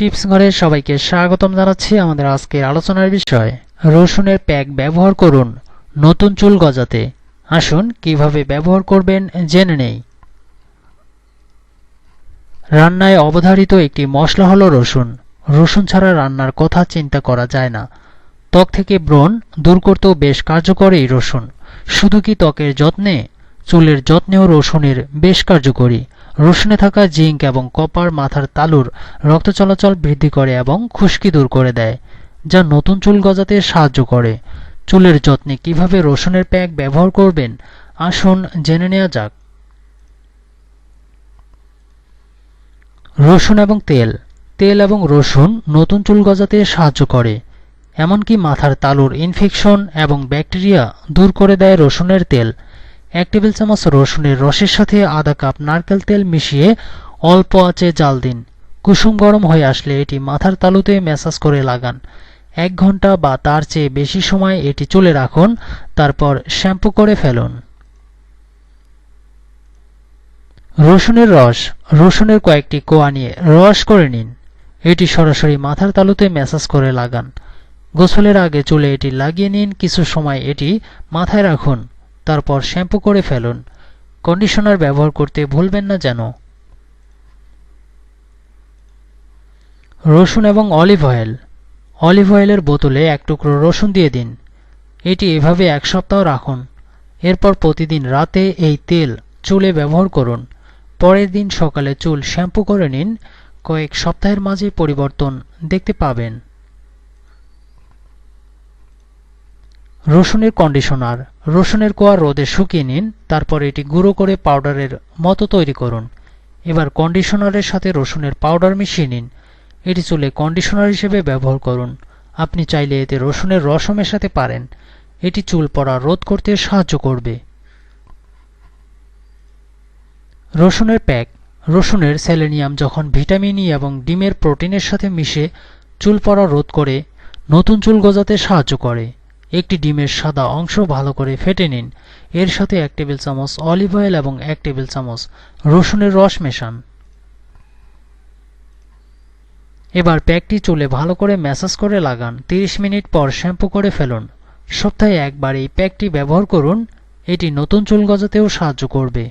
Tips ঘরে সবাইকে স্বাগতম জানাচ্ছি আমাদের আজকের আলোচনার বিষয়, রসুনের প্যাক ব্যবহার করুন, নতুন চুল গজাতে। আসুন, কীভাবে ব্যবহার করবেন জেনে নেই। রান্নায় অবধারিত একটি মশলা হলো রসুন। রসুন ছাড়া রান্নার কথা চিন্তা করা যায় না। ত্বক থেকে ব্রণ দূর করতেও বেশ কার্যকর রসুন। শুধু কি ত্বকের যত্নে? চুলের যত্নেও রসুনের বেশ কার্যকরী। রসুনে থাকা জিঙ্ক এবং কপার মাথার তালুর রক্ত চলাচল বৃদ্ধি করে এবং খুশকি দূর করে দেয়, যা নতুন চুল গজাতে সাহায্য করে। চুলের যত্নে কীভাবে রসুনের প্যাক ব্যবহার করবেন, আসুন জেনে নেওয়া যাক। রসুন এবং তেল। তেল এবং রসুন নতুন চুল গজাতে সাহায্য করে, এমনকি মাথার তালুর ইনফেকশন এবং ব্যাকটেরিয়া দূর করে দেয় রসুনের তেল। এক টেবিল চামচ রসুনের রসের সাথে আধা কাপ নারকেল তেল মিশিয়ে অল্প আঁচে জাল দিন। কুসুম গরম হয়ে আসলে এটি মাথার তালুতে ম্যাসাজ করে লাগান। এক ঘণ্টা বা তার চেয়ে বেশি সময় এটি চুলে রাখুন, তারপর শ্যাম্পু করে ফেলুন। রসুনের রস, রসুনের কয়েকটি কোয়া নিয়ে রস করে নিন। এটি সরাসরি মাথার তালুতে ম্যাসাজ করে লাগান। গোসলের আগে চুলে এটি লাগিয়ে নিন, কিছু সময় এটি মাথায় রাখুন। তারপর শ্যাম্পু করে ফেলুন। কন্ডিশনার ব্যবহার করতে ভুলবেন না যেন। রসুন এবং অলিভ অয়েল। অলিভ অয়েলের বোতলে এক টুকরো রসুন দিয়ে দিন। এটি এভাবে এক সপ্তাহ রাখুন। এরপর প্রতিদিন রাতে এই তেল চুলে ব্যবহার করুন। পরের দিন সকালে চুল শ্যাম্পু করে নিন। কয়েক সপ্তাহের মাঝে পরিবর্তন দেখতে পাবেন। রসুনের কন্ডিশনার রসুনের কোয়া রোদে শুকিয়ে নিন, তারপর এটি গুঁড়ো করে পাউডারের মতো তৈরি করুন। এবার কন্ডিশনারের সাথে রসুনের পাউডার মিশিয়ে নিন। এটি চুলে কন্ডিশনার হিসেবে ব্যবহার করুন। আপনি চাইলে এতে রসুনের রসও মেশাতে পারেন। এটি চুল পড়া রোধ করতে সাহায্য করবে। রসুনের প্যাক, রসুনের সেলেনিয়াম যখন ভিটামিন ই এবং ডিমের প্রোটিনের সাথে মিশে চুল পড়া রোধ করে, নতুন চুল গজাতে সাহায্য করে। একটি ডিমের সাদা অংশ ভালো করে ফেটে নিন। এর সাথে এক টেবিল চামচ অলিভ অয়েল এবং এক টেবিল চামচ রসুনের রস মেশান। এবার প্যাকটি চুলে ভালো করে ম্যাসাজ করে লাগান। 30 মিনিট পর শ্যাম্পু করে ফেলুন। সপ্তাহে একবার এই প্যাকটি ব্যবহার করুন। এটি নতুন চুল গজাতেও সাহায্য করবে।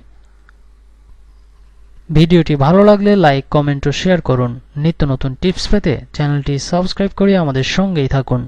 ভিডিওটি ভালো লাগলে লাইক, কমেন্ট ও শেয়ার করুন। নিত্য নতুন টিপস পেতে চ্যানেলটি সাবস্ক্রাইব করে আমাদের সঙ্গেই থাকুন।